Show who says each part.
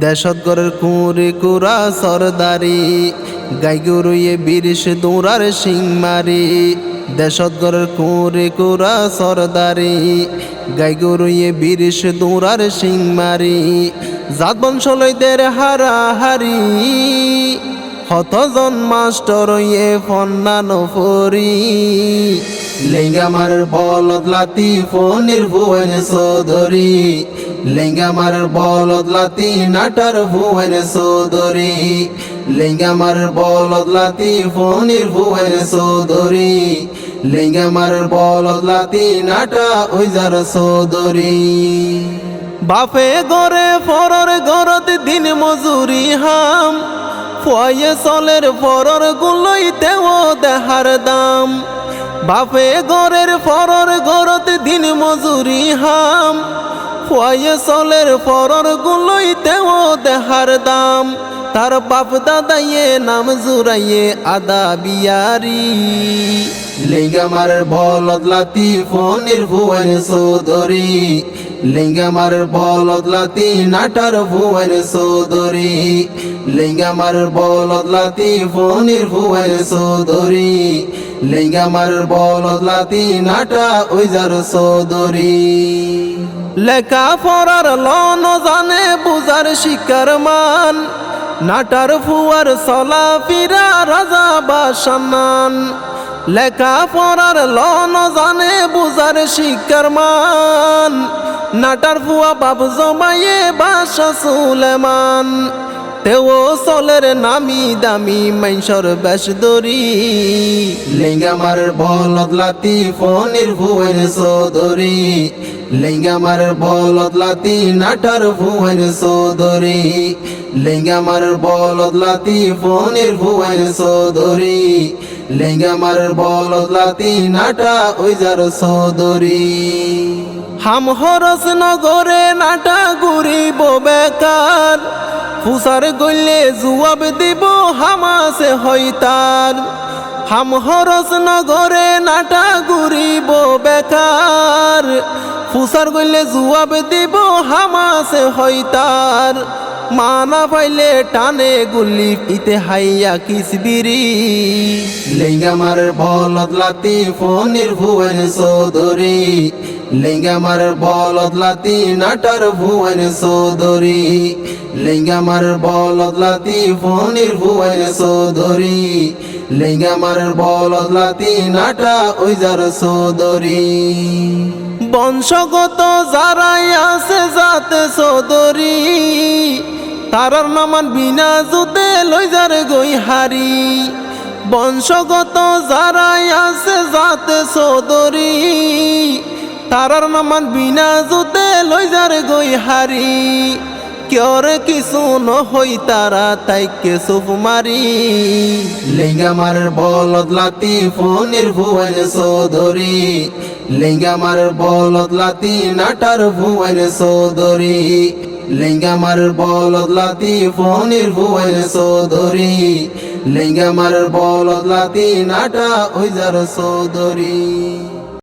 Speaker 1: দেশতগরের কুঁড়ি কুড়া সরদারি গাই গরুয়ে বিরিশ দৌড়ার সিং মারি দেশতগরের কুঁড়ি কুড়া সরদারি গাই গরুয়ে বিরিশ দৌড়ার সিং মারি জাত বংশলয়দের হারাহারি হতজন মাস্টর ইয়ে ফন্নানো ফরি লেঙ্গামার বলদ লাতি ফোনের ভুবন সোদরি লেঙ্গামার বলদ লাতি নাটার ভুবন সোদরি লেঙ্গামার বলদ লাতি ফোনের ভুবন সোদরি লেঙ্গামার বলদ লাতি নাটা ওইজার সোদরি বাপে গরে ফরর গরত দিন মজুরি হাম। ফয়ে চলের ফরর গুলইতেও দেহার দাম। বাপে গরের ফরর গরত দিন মজুরি হাম। ফয়ে চলের গুলোই গুলইতেও দেহার দাম। তার বাপ দাদাইয়ে নাম জুরাইয়ে আদা বিয়ারি। লেঙ্গামার বলদ লাতি ফোনের ভুবন সোদরি লেঙ্গামার বলদ লাতি নাটার ভুবন সোদরি লেঙ্গামার বলদ ফোনের ভুবন সোদরি লেঙ্গামার বলদ লাতি নাটা ওইজার সোদরি লেখা পড়ার লন জানে বুজার শিকার মান। নাটার ফুয়ার সলা ফিরা রাজা বা সম্মান। লেখা পড়ার লন জানে বুজার শিকার মান। নাটার ফুয়া বাবু জমাইয়ে বাসা সুলেমান। তেও সলের নামি দামি মাইনসর বেশ দরি। লেঙ্গামার বলদ লাতি ফোনের ভুবন সোদরি। লেঙ্গামার বলদ লাতি নাটার ভুবন সোদরি। লেঙ্গামার বলদ লাতি ফোনের ভুবন সোদরি। লেঙ্গামার বলদ লাতি নাটা ওইজার হাম হরস নগরে নাটা ঘুরিব বেকার। ফুসার গইলে জুয়াব দিব হামাসে হইতার। হাম হরস নগরে নাটা ঘুরিব বেকার। ফুসার গইলে জুয়াব দিব হামাসে হইতার। মানা পাইলে টানে গুলি ইতে হাইয়া কিসবিরি। লেঙ্গামার বলদ লাতি ফোনের ভুবন সোদরি লেঙ্গামার বলদ লাতি নাটার ভুবন সোদরি লেঙ্গামার বলদ লাতি ফোনের ভুবন সোদরি লেঙ্গামার বলদ লাতি নাটা ওইজার সোদরি বংশগত যারাই আছে যাতে সোদরি তারার নামান বিনা জুতে লই যারে গই হারি। বংশগত যারাই আছে যাতে সোদরি তারার নামান বিনা জুতে লই যারে গই হারি। কিয়রে কিছু নহই তারা তাইকে সুফ মারি। লেঙ্গামার বলদ লাতি ফোনের ভুবন সোদরি লেঙ্গামার বলদ লাতি নাটার ভুবন সোদরি লেঙ্গামার বলদ ফোনের চৌধুরী। লিঙ্গামার বলদ লাতি নাটা ওইজার সোদরি